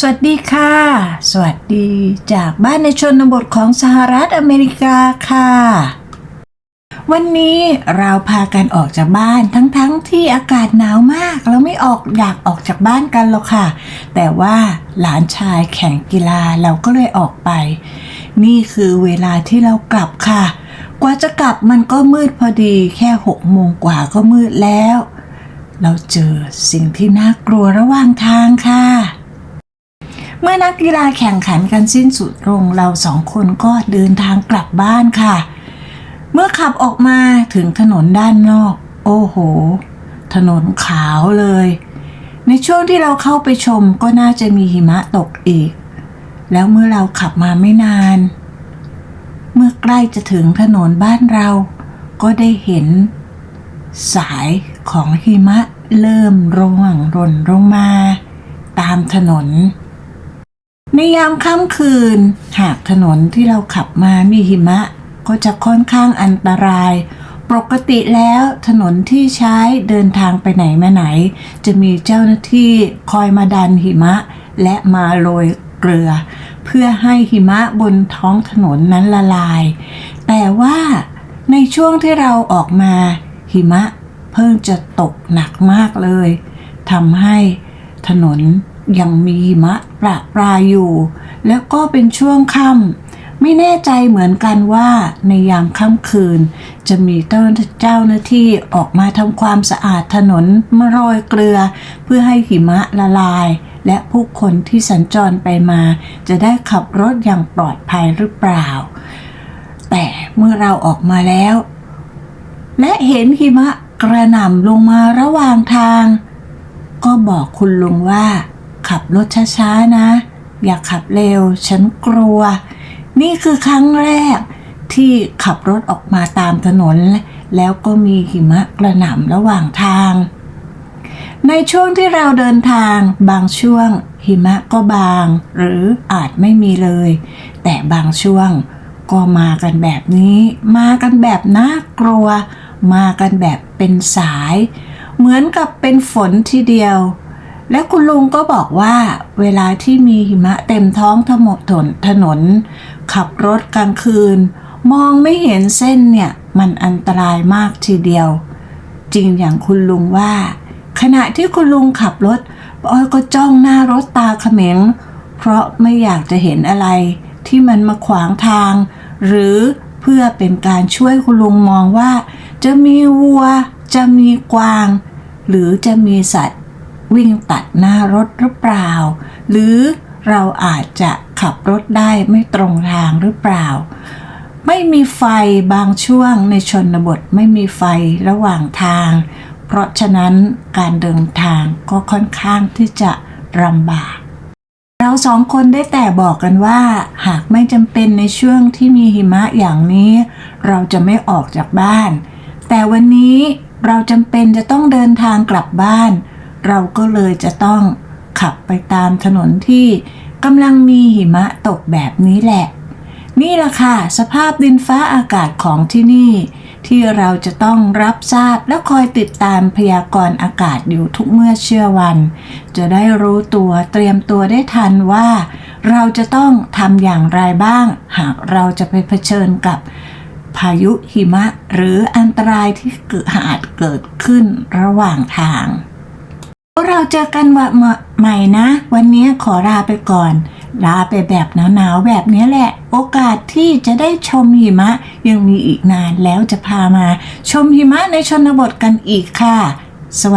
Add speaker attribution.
Speaker 1: สวัสดีค่ะ สวัสดีจากบ้านในชนบทของสหรัฐอเมริกาค่ะ วันนี้เราพากันออกจากบ้านทั้งๆทที่อากาศหนาวมาก เราไม่ออกอยากออกจากบ้านกันหรอกค่ะ แต่ว่าหลานชายแข่งกีฬาเราก็เลยออกไป นี่คือเวลาที่เรากลับค่ะ กว่าจะกลับมันก็มืดพอดีแค่หกโมงกว่าก็มืดแล้ว เราเจอสิ่งที่น่ากลัวระหว่างทางค่ะ เมื่อนักกีฬาแข่งขันกันสิ้นสุดลงเราสองคนก็เดินทางกลับบ้านค่ะ เมื่อขับออกมาถึงถนนด้านนอก โอ้โห ถนนขาวเลย ในช่วงที่เราเข้าไปชมก็น่าจะมีหิมะตกอีก แล้วเมื่อเราขับมาไม่นาน เมื่อใกล้จะถึงถนนบ้านเรา ก็ได้เห็น สายของหิมะเริ่มร่วงหล่นลงมา ตามถนน ในยามค่ำคืน หากถนนที่เราขับมามีหิมะ ก็จะค่อนข้างอันตราย ปกติแล้วถนนที่ใช้เดินทางไปไหนมาไหน จะมีเจ้าหน้าที่คอยมาดันหิมะ และมาโรยเกลือ เพื่อให้หิมะบนท้องถนนนั้นละลาย แต่ว่าในช่วงที่เราออกมา หิมะเพิ่งจะตกหนักมากเลยทำให้ถนน ยังมีหิมะประปรายอยู่ แล้วก็เป็นช่วงค่ำไม่แน่ใจเหมือนกันว่าในยามค่ำคืน จะมีเจ้าหน้าที่ออกมาทำความสะอาดถนนมาโรยเกลือ เพื่อให้หิมะละลาย และผู้คนที่สัญจรไปมา จะได้ขับรถอย่างปลอดภัยหรือเปล่า แต่เมื่อเราออกมาแล้ว และเห็นหิมะกระหน่ำลงมาระหว่างทาง ก็บอกคุณลุงว่า ขับรถช้าๆนะ อย่าขับเร็ว ฉันกลัว นี่คือครั้งแรกที่ขับรถออกมาตามถนน แล้วก็มีหิมะกระหน่ำระหว่างทาง ในช่วงที่เราเดินทาง บางช่วงหิมะก็บาง หรืออาจไม่มีเลย แต่บางช่วงก็มากันแบบนี้ มากันแบบน่ากลัว มากันแบบเป็นสาย เหมือนกับเป็นฝนทีเดียว และคุณลุงก็บอกว่า เวลาที่มีหิมะเต็มท้องถนนถนนถนน ขับรถกลางคืน มองไม่เห็นเส้นเนี่ย มันอันตรายมากทีเดียว จริงอย่างคุณลุงว่า ขณะที่คุณลุงขับรถป้าอ้อยก็จ้องหน้ารถตาเขม็ง เพราะไม่อยากจะเห็นอะไร ที่มันมาขวางทาง หรือเพื่อเป็นการช่วยคุณลุงมองว่า จะมีวัว จะมีกวาง หรือจะมีสัตว์ วิ่งตัดหน้ารถหรือเปล่า หรือเราอาจจะขับรถได้ไม่ตรงทางหรือเปล่า ไม่มีไฟบางช่วงในชนบทไม่มีไฟระหว่างทาง เพราะฉะนั้นการเดินทางก็ค่อนข้างที่จะลำบาก เราสองคนได้แต่บอกกันว่า หากไม่จำเป็นในช่วงที่มีหิมะอย่างนี้ เราจะไม่ออกจากบ้าน แต่วันนี้เราจำเป็นจะต้องเดินทางกลับบ้าน เราก็เลยจะต้องขับไปตามถนนที่กำลังมีหิมะตกแบบนี้แหละ นี่แหละค่ะ สภาพดินฟ้าอากาศของที่นี่ ที่เราจะต้องรับทราบและคอยติดตามพยากรณ์อากาศอยู่ทุกเมื่อเชื่อวัน จะได้รู้ตัวเตรียมตัวได้ทันว่า เราจะต้องทำอย่างไรบ้าง หากเราจะไปเผชิญกับพายุหิมะหรืออันตรายที่เกิดอาจเกิดขึ้นระหว่างทาง เราเจอกันวันใหม่นะ วันนี้ขอลาไปก่อน ลาไปแบบหนาวๆแบบนี้แหละ โอกาสที่จะได้ชมหิมะ ยังมีอีกนานแล้วจะพามา ชมหิมะในชนบทกันอีกค่ะ สวัสดี